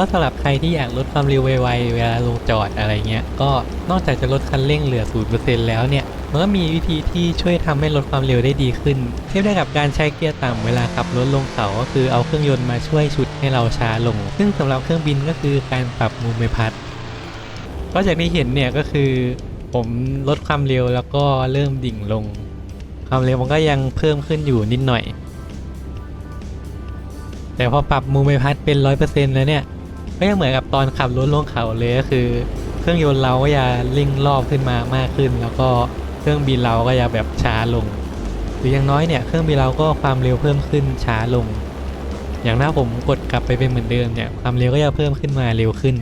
ก็สำหรับใครที่อยากลดความเร็วไวๆเวลาลงจอดอะไรเงี้ย ก็นอกจากจะลดคันเร่งเหลือ 0%แล้วเนี่ย มันก็มีวิธีที่ช่วยทำให้ลดความเร็วได้ดีขึ้น เทียบได้กับการใช้เกียร์ต่ำเวลาขับรถลงเขา ก็คือเอาเครื่องยนต์มาช่วยฉุดให้เราช้าลง ซึ่งสำหรับเครื่องบินก็คือการปรับมุมใบพัด ก็จากที่เห็นเนี่ยก็คือผมลดความเร็วแล้วก็เริ่มดิ่งลง ความเร็วมันก็ยังเพิ่มขึ้นอยู่นิดหน่อย แต่พอปรับมุมใบพัดเป็นร้อยเปอร์เซ็นต์แล้วเนี่ย ก็ยังเหมือนกับตอนขับรถลงเขาเลยก็คือ เครื่องยนต์เราก็จะเร่งรอบขึ้นมามากขึ้น แล้วก็เครื่องบินเราก็จะแบบช้าลง หรืออย่างน้อยเนี่ยเครื่องบินเราก็ความเร็วเพิ่มขึ้นช้าลง อย่างถ้าผมกดกลับไปเป็นเหมือนเดิมเนี่ยความเร็วก็จะเพิ่มขึ้นมาเร็วขึ้น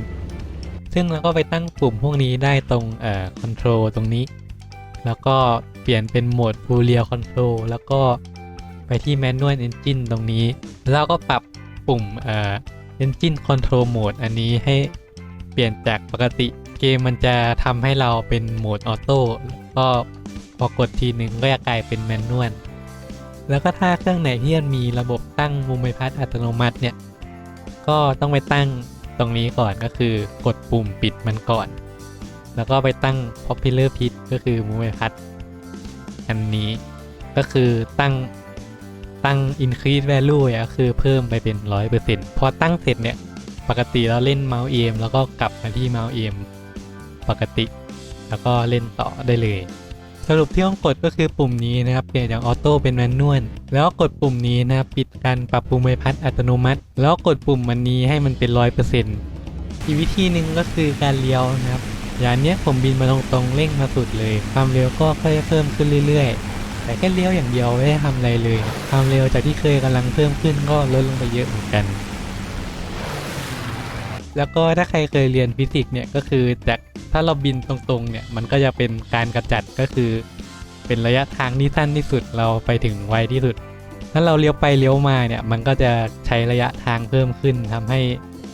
ซึ่งเราก็ไปตั้งปุ่มพวกนี้ได้ตรงเอ่อคอนโทรลตรงนี้ แล้วก็เปลี่ยนเป็นโหมด Full Real Control แล้วก็ไปที่ Manual Engine ตรงนี้ แล้วก็ปรับปุ่มเอ่อ Engine Control Mode อันนี้ให้เปลี่ยนจากปกติเกมมันจะทำให้เราเป็นโหมดออโต้ก็พอกดทีหนึ่งก็จะกลายเป็นแมนนวลแล้วก็ถ้าเครื่องไหนที่มันมีระบบตั้งมุมใบพัดอัตโนมัติเนี่ย ก็ต้องไปตั้งตรงนี้ก่อนก็คือกดปุ่มปิดมันก่อน แล้วก็ไปตั้ง popular pit ก็คือมุมใบพัด อันนี้ก็คือตั้ง ตั้ง increase value เนี่ยคือเพิ่มไปเป็น 100%พอตั้งเสร็จเนี่ย ปกติเราเล่นเมาส์เอมแล้วก็กลับมาที่เมาส์เอมปกติ แล้วก็เล่นต่อได้เลย สรุปที่ต้องกดก็คือปุ่มนี้นะครับเปลี่ยนจากออโต้เป็นแมนนวลแล้วกดปุ่มนี้นะปิดการปรับปรุงใบพัดอัตโนมัติ แล้วกดปุ่มมันนี้ให้มันเป็นร้อยเปอร์เซ็นต์อีกวิธีหนึ่งก็คือการเลี้ยวนะครับ อย่างเนี้ยผมบินมาตรงๆเร่งมาสุดเลย ความเร็วก็ค่อยๆเพิ่มขึ้นเรื่อยๆ แต่แค่เลี้ยวอย่างเดียวไม่ได้ทำอะไรเลยความเร็วจากที่เคยกำลังเพิ่มขึ้นก็ลดลงไปเยอะเหมือนกัน แล้วก็ถ้าใครเคยเรียนฟิสิกส์เนี่ยก็คือจากถ้าเราบินตรงๆเนี่ยมันก็จะเป็นการกระจัดก็คือ เป็นระยะทางที่สั้นที่สุดเราไปถึงไวที่สุด ถ้าเราเลี้ยวไปเลี้ยวมาเนี่ยมันก็จะใช้ระยะทางเพิ่มขึ้นทำให้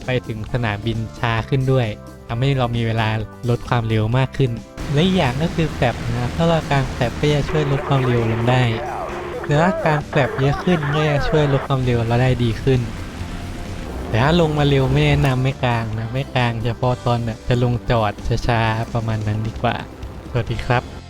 ไปถึงสนามบินช้าขึ้นด้วยทำให้เรามีเวลาลดความเร็วมากขึ้น และอีกอย่างก็คือแฟบนะถ้าเราการแฟบก็จะช่วยลดความเร็วลงได้หรือถ้าการแฟบเยอะขึ้นก็จะช่วยลดความเร็วเราได้ดีขึ้น แต่ถ้าลงมาเร็วไม่แนะนำไม่กลางนะไม่กลางเฉพาะตอนแบบจะลงจอดช้าๆประมาณนั้นดีกว่า สวัสดีครับ